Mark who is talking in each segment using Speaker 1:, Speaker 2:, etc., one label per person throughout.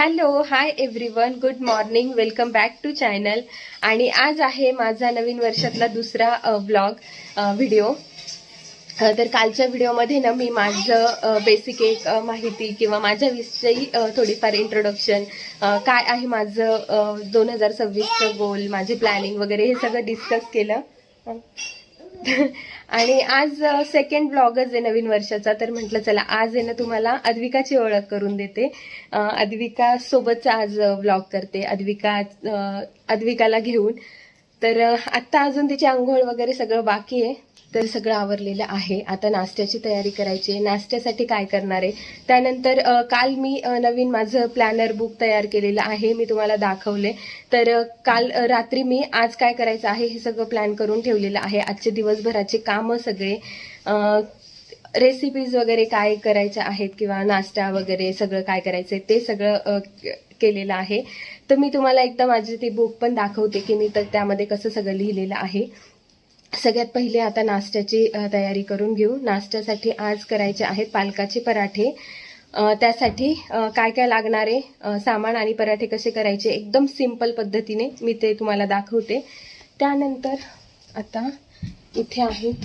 Speaker 1: Hello hi everyone good morning welcome back to channel आणि आज आहे माझा नवीन वर्षातला दुसरा ब्लॉग व्हिडिओ तर कालच्या व्हिडिओमध्ये ना मी माझं बेसिक एक माहिती किंवा माझ्याविषयी थोडीफार इंट्रोडक्शन काय आहे माझं दोन हजार सव्वीसचं गोल माझे प्लॅनिंग वगैरे हे सगळं डिस्कस केलं. आणि आज सेकंड ब्लॉगच आहे नवीन वर्षाचा तर म्हटलं चला आज आहे ना तुम्हाला अद्विकाची ओळख करून देते. अद्विका सोबतचा आज ब्लॉग करते. अद्विका अद्विकाला घेऊन. तर आत्ता अजून तिची आंघोळ वगैरे सगळं बाकी आहे. तर सगळं आवरलेलं आहे. आता नाश्त्याची तयारी करायची आहे. नाश्त्यासाठी काय करणार आहे? त्यानंतर काल मी नवीन माझं प्लॅनर बुक तयार केलेलं आहे. मी तुम्हाला दाखवले. तर काल रात्री मी आज काय करायचं आहे हे सगळं प्लॅन करून ठेवलेलं आहे. आजचे दिवसभराचे कामं सगळे रेसिपीज वगैरे काय करायच्या आहेत किंवा नाश्ता वगैरे सगळं काय करायचं आहे ते सगळं केलेलं आहे. तर मी तुम्हाला एकदा माझी ती बुक पण दाखवते की मी तर त्यामध्ये कसं सगळं लिहिलेलं आहे. सगळ्यात पहिले आता नाश्त्याची तयारी करून घेऊ. नाश्त्यासाठी आज करायचे आहेत पालकाचे पराठे. त्यासाठी काय काय लागणारे सामान आणि पराठे कसे करायचे एकदम सिंपल पद्धतीने मी ते तुम्हाला दाखवते. त्यानंतर आता इथे आहेत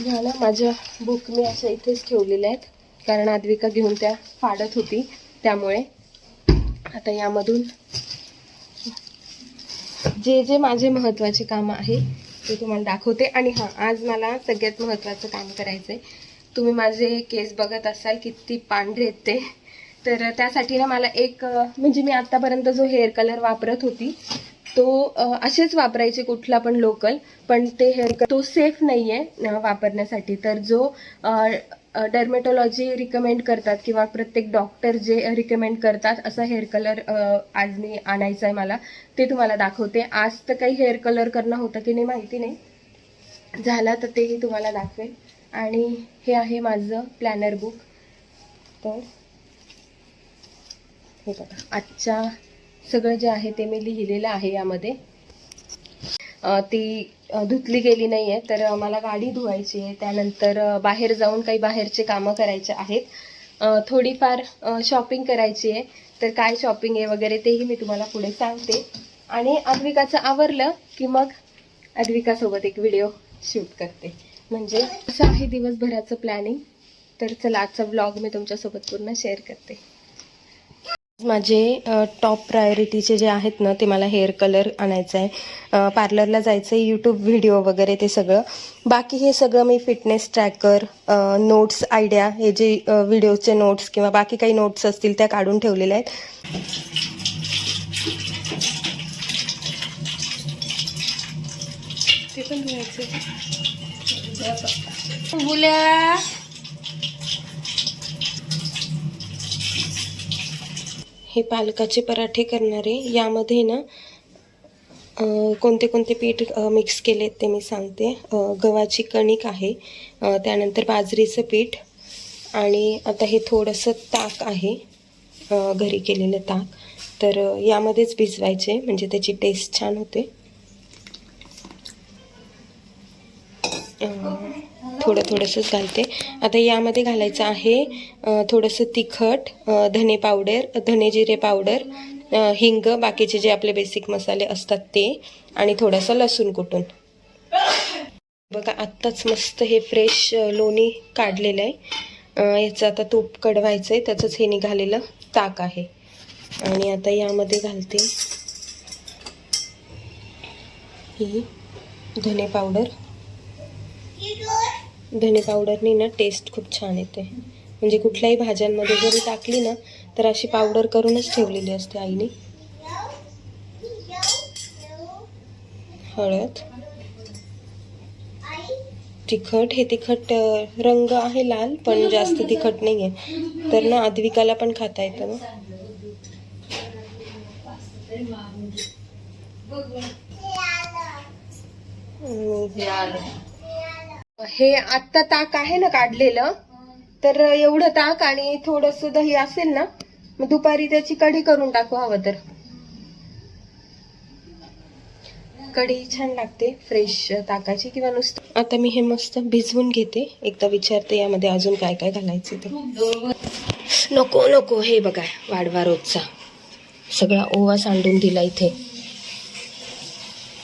Speaker 1: झालं माझ्या बुक मी अशा इथेच ठेवलेल्या आहेत. कारण आद्विका घेऊन त्या फाडत होती. त्यामुळे आता यामधून जे जे माझे महत्त्वाचे कामं आहे ते तुम्हाला दाखवते. आणि हां आज मला सगळ्यात महत्त्वाचं काम करायचं आहे तुम्ही माझे केस बघत असाल किती पांढरे आहेत ते. तर त्यासाठी ना मला एक म्हणजे मी आत्तापर्यंत जो हेअर कलर वापरत होती तो असेच वापरायचे कुठला पण लोकल पण ते हेअर तो सेफ नाही आहे वापरण्यासाठी. तर जो डर्मेटॉलॉजी रिकमेंड करतात किंवा प्रत्येक डॉक्टर जे रिकमेंड करतात असा हेअर कलर आज मी आणायचा आहे मला ते तुम्हाला दाखवते. आज तर काही हेअर कलर करणं होतं की नाही माहिती नाही. झाला तर तेही तुम्हाला दाखवेल आणि हे आहे माझं प्लॅनर बुक तर हे बघा. आजच्या सगळं जे आहे ते मी लिहिलेलं आहे यामध्ये. ती धुतली गेली नाही आहे तर मला गाडी धुवायची आहे. त्यानंतर बाहेर जाऊन काही बाहेरचे कामं करायचे आहेत. थोडीफार शॉपिंग करायची आहे. तर काय शॉपिंग आहे वगैरे तेही मी तुम्हाला पुढे सांगते. आणि अद्विकाचं आवरलं की मग अद्विकासोबत एक व्हिडिओ शूट करते. म्हणजे असं आहे दिवसभराचं प्लॅनिंग. तर चला आजचा ब्लॉग मी तुमच्यासोबत पूर्ण शेअर करते. माझे टॉप प्रायोरिटीचे जे आहेत ना ते मला हेअर कलर आणायचं आहे. पार्लरला जायचं आहे यूट्यूब व्हिडिओ वगैरे ते सगळं. बाकी हे सगळं मी फिटनेस ट्रॅकर नोट्स आयडिया हे जे व्हिडिओचे नोट्स किंवा बाकी काही नोट्स असतील त्या काढून ठेवलेल्या आहेत. ते पण हे पालकाचे पराठे करणारे यामध्ये ना कोणते कोणते पीठ मिक्स केले ते मी सांगते. गव्हाची कणिक आहे त्यानंतर बाजरीचं पीठ आणि आता हे थोडंसं ताक आहे घरी केलेलं ताक. तर यामध्येच भिजवायचे म्हणजे त्याची टेस्ट छान होते. थोडं थोडंसंच घालते. आता यामध्ये घालायचं आहे थोडंसं तिखट धने पावडर धने जिरे पावडर हिंग बाकीचे जे आपले बेसिक मसाले असतात ते आणि थोडंसं लसूण कुटून. बघा आत्ताच मस्त हे फ्रेश लोणी काढलेलं आहे. याचं आता तूप कडवायचं आहे त्याचंच हे निघालेलं ताक आहे. आणि आता यामध्ये घालते ही धने पावडर. धने पावडरनी ना टेस्ट खूप छान येते. म्हणजे कुठल्याही भाज्यांमध्ये जरी टाकली ना तर अशी पावडर करूनच ठेवलेली असते आईने. हळद. तिखट हे तिखट रंग आहे लाल पण जास्त तिखट नाही आहे तर ना अद्विकाला पण खाता येतं ना. हे आत्ता ताक आहे ना काढलेलं तर एवढं ताक आणि थोडस दही असेल ना मग दुपारी त्याची कढी करून टाकू हवं तर. कढी छान लागते फ्रेश ताकाची किंवा नुसतं. आता मी हे मस्त भिजवून घेते. एकदा विचारते यामध्ये अजून काय काय घालायचं ते. नको नको हे बघा वाढवा रोजचा. सगळा ओवा सांडून दिला इथे.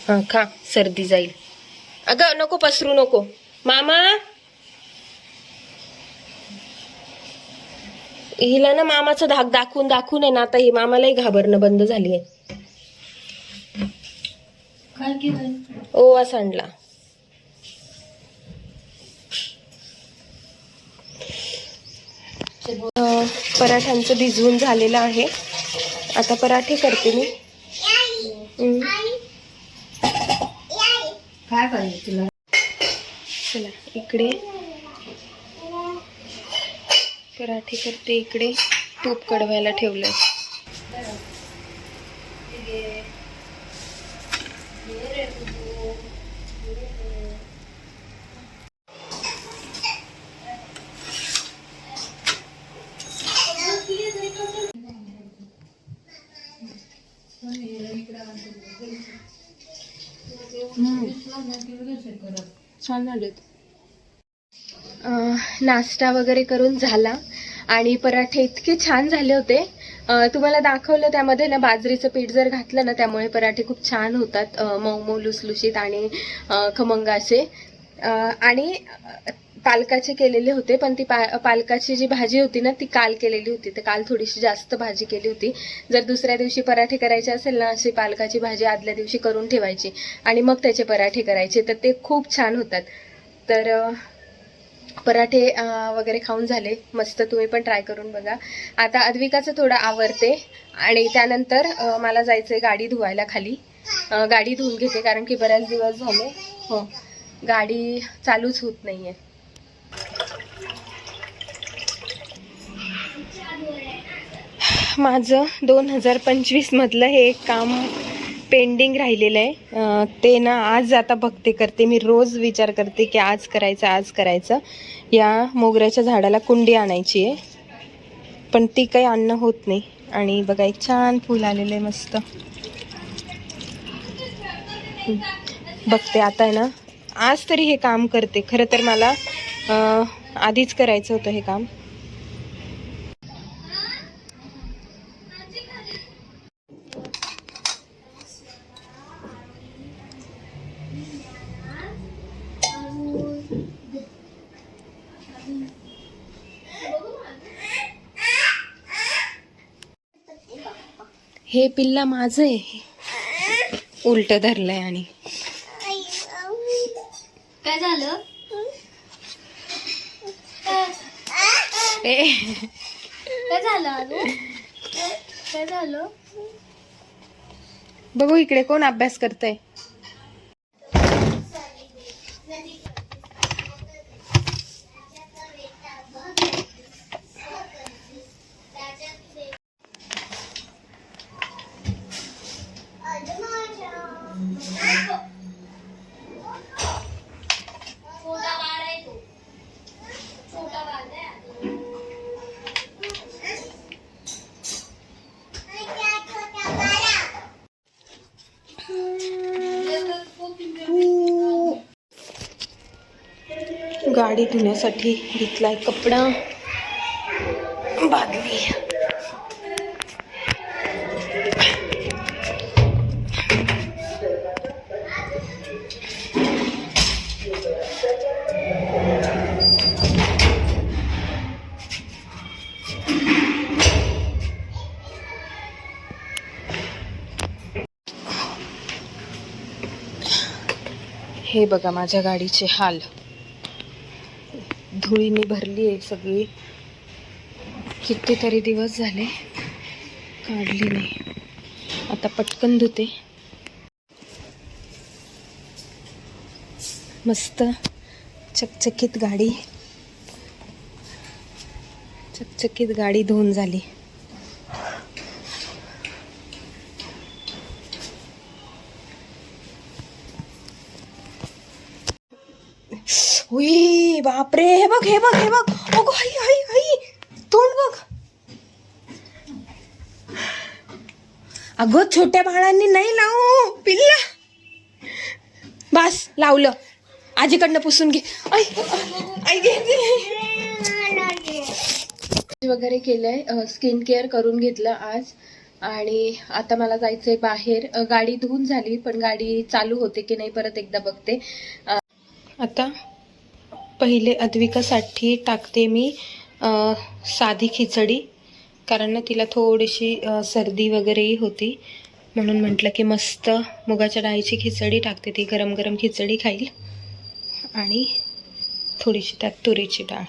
Speaker 1: हा खा सर्दी जाईल. अगं नको पसरू नको. मामा? हिला ना मामाचा धाक दाखवून दाखवून आहे ना आता ही मामालाही घाबरणं बंद झाली आहे. ओवा सांडला. पराठ्यांचं भिजवून झालेलं आहे. आता पराठे करते मी.
Speaker 2: काय पाहिजे तुला?
Speaker 1: चला इकडे. पराठे करते इकडे. तूप कडवायला ठेवलंय. छान झालेत नाश्ता वगैरे करून झाला आणि पराठे इतके छान झाले होते. तुम्हाला दाखवलं त्यामध्ये ना बाजरीचं पीठ जर घातलं ना त्यामुळे पराठे खूप छान होतात. मऊ मऊ लुसलुशीत आणि खमंगाचे खमंग असे. आणि पालकाचे केलेले होते पण ती पा पालकाची जी भाजी होती ना ती काल केलेली होती. तर काल थोडीशी जास्त भाजी केली होती. जर दुसऱ्या दिवशी पराठे करायचे असेल ना अशी पालकाची भाजी आदल्या दिवशी करून ठेवायची आणि मग त्याचे पराठे करायचे. तर ते खूप छान होतात. तर पराठे वगैरे खाऊन झाले. मस्त तुम्ही पण ट्राय करून बघा. आता अद्विकाचं थोडं आवडते आणि त्यानंतर मला जायचं आहे गाडी धुवायला खाली. गाडी धुवून घेते कारण की बऱ्याच दिवस झाले. हो. गाडी चालूच होत नाही आहे माझं दोन हजार पंचवीसमधलं हे काम पेंडिंग राहिलेलं आहे. ते ना आज आता बघते करते. मी रोज विचार करते की आज करायचं आज करायचं. या मोगऱ्याच्या झाडाला कुंडी आणायची आहे. पण ती काही आणणं होत नाही. आणि बघा एक छान फूल आलेलं आहे मस्त. बघते आता आहे ना. आज तरी हे काम करते. खरं तर मला आधीच करायचं होतं हे काम. हे पिल्ला माझं आहे. उलट धरलंय आणि.
Speaker 2: काय झालं?
Speaker 1: ए.
Speaker 2: काय झालं अनु काय झालं?
Speaker 1: बघू इकडे कोण अभ्यास करतय. गाडी धुण्यासाठी घेतलाय कपडा. बादली हे बघा माझ्या गाडीचे हाल. धुळीने भरली आहे सगळी. कितीतरी दिवस झाले काढली नाही. आता पटकन धुते. मस्त चकचकीत गाडी. चकचकीत गाडी धुवून झाली. हुई बापरे हे बघ हे बघ हे बघ. अगो आई आई आई. तोंड बघ. अगं छोट्या बाळांनी नाही लावू. पिल्ला. बस लावलं. आजीकडनं पुसून घे. आई आई घे वगैरे केलंय. स्किन केअर करून घेतलं आज. आणि आता मला जायचंय बाहेर. गाडी धुवून झाली पण गाडी चालू होते की नाही परत एकदा बघते. आता? पहिले अद्विकासाठी टाकते मी साधी खिचडी. कारण ना तिला थोडीशी सर्दी वगैरेही होती. म्हणून म्हटलं की मस्त मुगाच्या डाळीची खिचडी टाकते ती गरम गरम खिचडी खाईल. आणि थोडीशी त्यात तुरीची डाळ.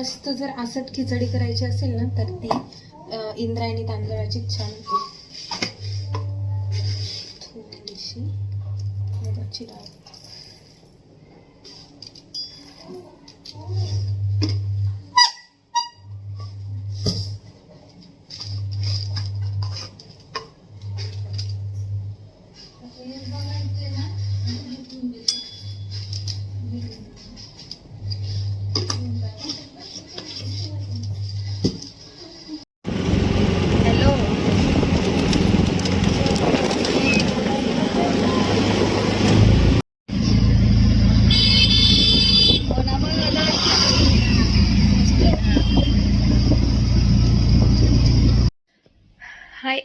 Speaker 1: मस्त जर असट खिचडी करायची असेल ना तर ती इंद्रायणी तांदळाची छान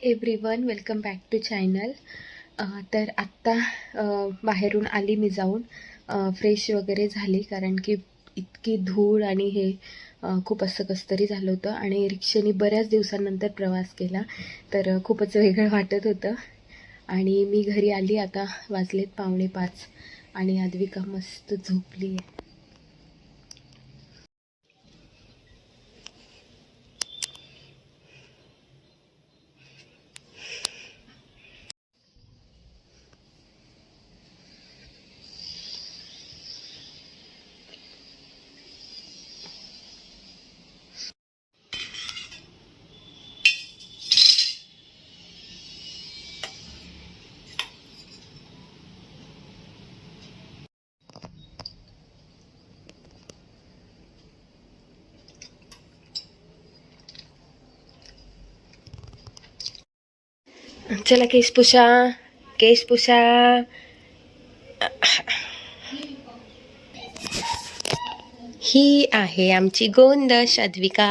Speaker 1: everyone welcome back to channel तर आत्ता बाहेरून आली मी जाऊन. फ्रेश वगैरे झाली कारण की इतकी धूळ आणि हे खूप असं कसं तरी झालं होतं आणि रिक्षेने बऱ्याच दिवसांनंतर प्रवास केला. तर खूपच वेगळं वाटत होतं. आणि मी घरी आली आता वाजलेत पावणे पाच आणि अद्विका मस्त झोपली आहे चला केस पुसा केस पुसा ही आहे आमची गोंदश अद्विका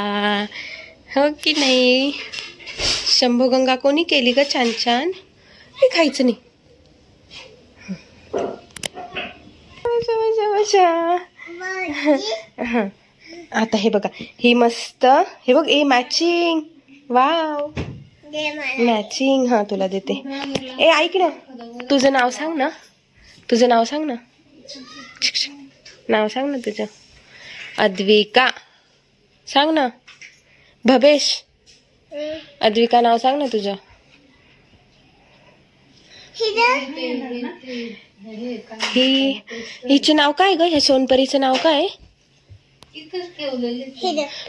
Speaker 1: हो की नाही शंभोगंगा कोणी केली ग छान छान हे खायचं नाही आता हे बघा ही मस्त हे बघ ए मॅचिंग वाव मॅचिंग हा तुला देते. ए ऐक ना तुझं नाव सांग ना. तुझं नाव सांग ना. नाव सांग ना तुझं. अद्विका. सांग ना. भवेश. अद्विका नाव सांग ना तुझं. ही हिचे नाव काय ग? ह्या सोनपरीचं नाव काय?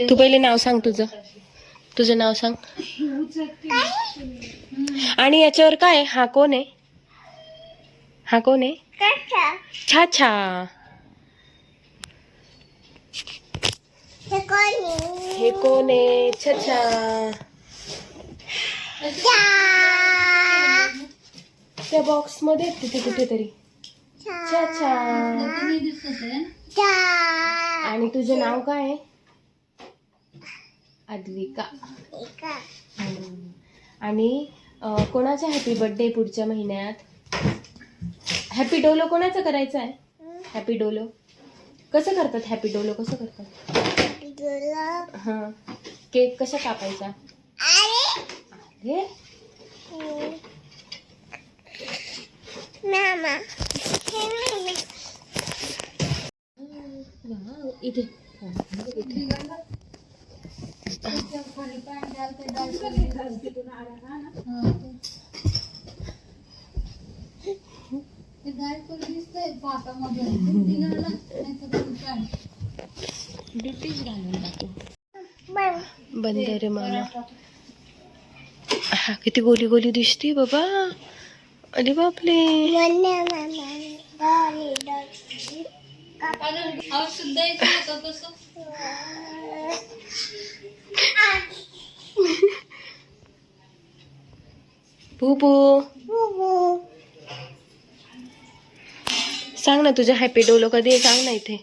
Speaker 1: तू पहिले नाव सांग तुझं. तुझं नाव सांग. आणि याच्यावर काय? हा कोण आहे? हा कोण आहे? छा छा. हे कोण आहे? छछा त्या बॉक्समध्ये तिथे कुठेतरी. छछा आणि तुझं नाव काय आहे? अद्विका हम्म. आणि अं, कोणाचा हॅपी बर्थडे पुढच्या महिन्यात? हॅपी डोलो कोणाचं करायचं आहे? हॅपी डोलो कसं करतात हॅपी डोलो कसं करतात? हां. केक कशा कापायचा? अरे! वाव, इथे. इथे. बंद रे मला मामा. हा किती गोली गोली दिसते बाबा. अरे बापले बुबू. सांग ना तुझ्या हॅपी डोलो कधी सांग ना इथे.